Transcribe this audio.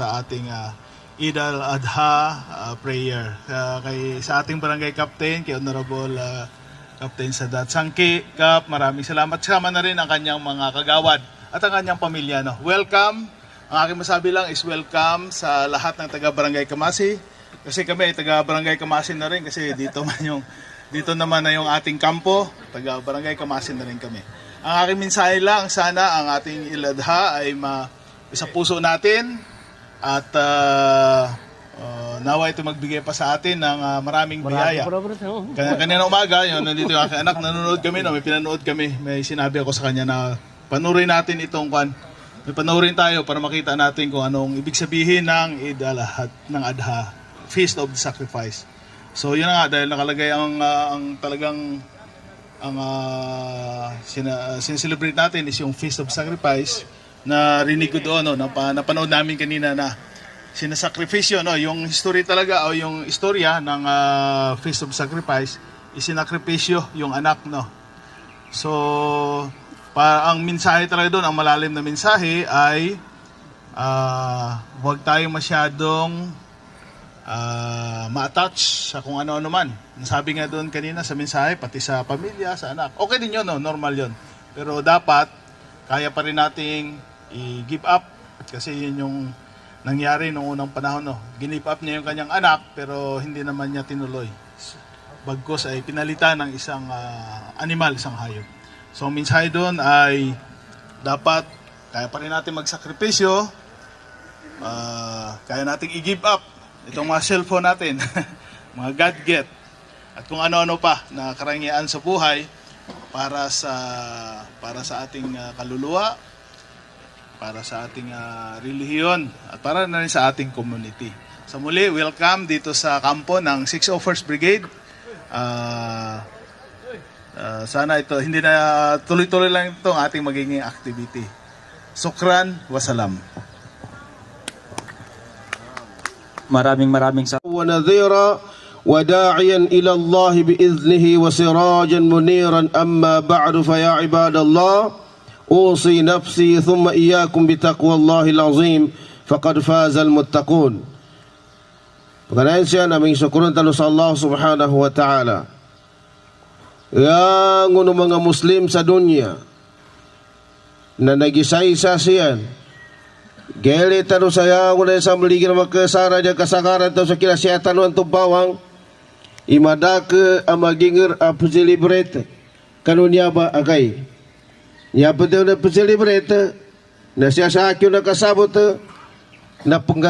sa ating uh, Eid al-Adha ah, prayer. Kaya kay sa ating barangay captain, kay Honorable ah, Captain Sadat Sangki, Kap, maraming salamat. Sama na rin ang kanyang mga kagawad at ang kanyang pamilya. No? Welcome. Ang aking masabi lang is welcome sa lahat ng taga Barangay Kamasi. Kasi kami ay taga Barangay Kamasi na rin kasi dito man yung dito naman na yung ating kampo, taga Barangay Kamasi na rin kami. Ang aking mensahe lang, sana ang ating iladha ay ma sa puso natin at uh, uh, nawa ito magbigay pa sa atin ng uh, maraming biyaya. Kaya kanina umaga, yun, nandito yung aking anak, nanonood kami, no, may pinanood kami. May sinabi ako sa kanya na panurin natin itong kwan. May panurin tayo para makita natin kung anong ibig sabihin ng Eid al-Adha, ng Adha, Feast of the Sacrifice. So yun na nga, dahil nakalagay ang, ah, ang talagang ang uh, sina, sincelebrate natin is yung Feast of Sacrifice na rinig ko doon, no, napa, napanood namin kanina na sinasakripisyo, no, yung history talaga o yung istorya ng ah, Feast of Sacrifice, isinakripisyo yung anak, no. So, pa, ang mensahe talaga doon, ang malalim na mensahe ay ah, huwag tayo masyadong ah, ma-attach sa kung ano-ano man. Sabi nga doon kanina sa mensahe, pati sa pamilya, sa anak. Okay din yun, no? normal yun. Pero dapat, kaya pa rin nating i-give up kasi yun yung nangyari noong unang panahon. No? Give up niya yung kanyang anak pero hindi naman niya tinuloy. Bagkos ay pinalitan ng isang ah, animal, isang hayop. So mensahe doon ay dapat kaya pa rin natin magsakripisyo, ah, kaya nating i-give up itong mga cellphone natin, mga gadget, at kung ano-ano pa na karangyaan sa buhay para sa para sa ating ah, kaluluwa, para sa ating ah, relihiyon at para na rin sa ating community. Sa muli, welcome dito sa kampo ng 601st Brigade. Ah, ah, sana ito, hindi na tuloy-tuloy lang ito ang ating magiging activity. Sukran, wasalam. Maraming maraming sa ونذيرا وداعيا إلى الله بإذنه وسراجا منيرا أما بعد فيا عباد الله أوصي نفسي ثم إياكم بتقوى الله العظيم فقد فاز المتقون Pagkanayan siya naming syukuran talo sa Allah subhanahu wa ta'ala. Yang uno mga Muslim sa dunya na nag-isa-isa siyan Gele tanu saya ngulay sa maligin makasara dia kasagaran tau sakira sia tanu antu bawang imada ke amaginger a celebrate kanu niya ba agay Niya pa daw na celebrate na siya sa akyo na kasabot na pengga